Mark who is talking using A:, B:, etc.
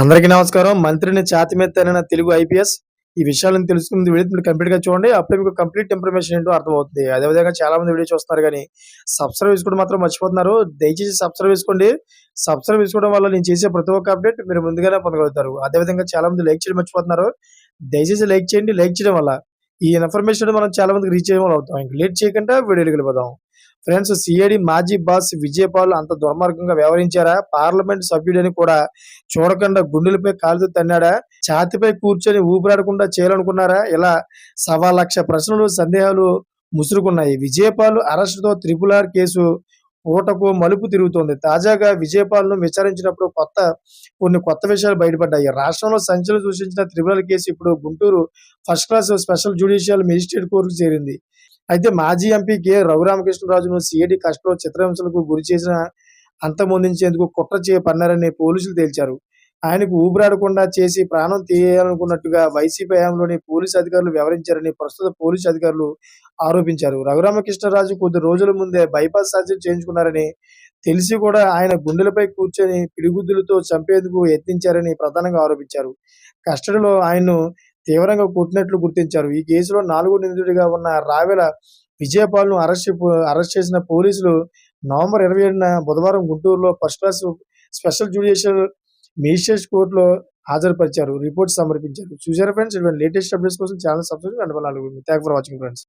A: అందరికీ నమస్కారం. మంత్రిని ఛాతి మీద తనిన తెలుగు ఐపీఎస్. ఈ విషయాలను తెలుసుకుని వీడియో కంప్లీట్గా చూడండి. అప్పుడే మీకు కంప్లీట్ ఇన్ఫర్మేషన్ ఏంటో అర్థమవుతుంది. అదేవిధంగా చాలా మంది వీడియో చూస్తున్నారు కానీ సబ్స్క్రైబ్ చేసుకోవడం మాత్రం మర్చిపోతున్నారు. దయచేసి సబ్స్క్రైబ్ చేసుకోండి. సబ్స్క్రైబ్ చేసుకోవడం వల్ల నేను చేసే ప్రతి ఒక్క అప్డేట్ మీరు ముందుగానే పొందగలుగుతారు. అదేవిధంగా చాలా మంది లైక్ చేయడం మర్చిపోతున్నారు. దయచేసి లైక్ చేయండి. లైక్ చేయడం వల్ల ఈ ఇన్ఫర్మేషన్ మనం చాలా మందికి రీచ్ చేయడం వల్ల అవుతాం. ఇంక లేట్ చేయకుండా వీడియోకి వెళ్ళిపోదాం. ఫ్రెండ్స్ సిఐడి మాజీ బాస్ విజయపాల్ అంత దుర్మార్గంగా వ్యవహరించారా? పార్లమెంట్ సభ్యుడని కూడా చూడకుండా గుండెలపై కాలుతో తన్నాడా? ఛాతిపై కూర్చొని ఊపిరాడకుండా చేయాలనుకున్నారా? ఇలా సవా లక్ష ప్రశ్నలు సందేహాలు ముసురుకున్నాయి. విజయపాల్ అరెస్టుతో త్రిపుల్ ఆర్ కేసు ఊటకు మలుపు తిరుగుతోంది. తాజాగా విజయపాల్ను విచారించినప్పుడు కొత్త కొన్ని కొత్త విషయాలు బయటపడ్డాయి. రాష్ట్రంలో సంచలనం సృష్టించిన త్రిపుల్ ఆర్ కేసు ఇప్పుడు Guntur first class special judicial magistrate కోర్టుకు చేరింది. అయితే మాజీ ఎంపీ కె రఘురామకృష్ణరాజును సిఐడి కస్టడీలో చిత్రహింసలకు గురి చేసిన అంతమొందించేందుకు కుట్ర చేపన్నారని పోలీసులు తేల్చారు. ఆయనకు ఊపిరాడకుండా చేసి ప్రాణం తీయాలనుకున్నట్టుగా వైసీపీ హయాంలోని పోలీసు అధికారులు వ్యవహరించారని ప్రస్తుత పోలీసు అధికారులు ఆరోపించారు. రఘురామకృష్ణరాజు కొద్ది రోజుల ముందే బైపాస్ సర్జరీ చేయించుకున్నారని తెలిసి కూడా ఆయన గుండెలపై కూర్చొని పిడిగుద్దులతో చంపేందుకు యత్నించారని ప్రధానంగా ఆరోపించారు. కస్టడీలో ఆయన్ను తీవ్రంగా కొట్టినట్లు గుర్తించారు. ఈ కేసులో నాలుగో నిందితుడిగా ఉన్న రావెల విజయపాల్ను అరెస్ట్ అరెస్ట్ చేసిన పోలీసులు నవంబర్ ఇరవై ఏడున బుధవారం గుంటూరులో first class special judicial magistrate కోర్టులో హాజరుపరిచారు. రిపోర్ట్ సమర్పించారు. చూసారా ఫ్రెండ్స్? ఇటువంటి లేటెస్ట్ అప్డేట్స్ కోసం channel subscribe and for watching friends.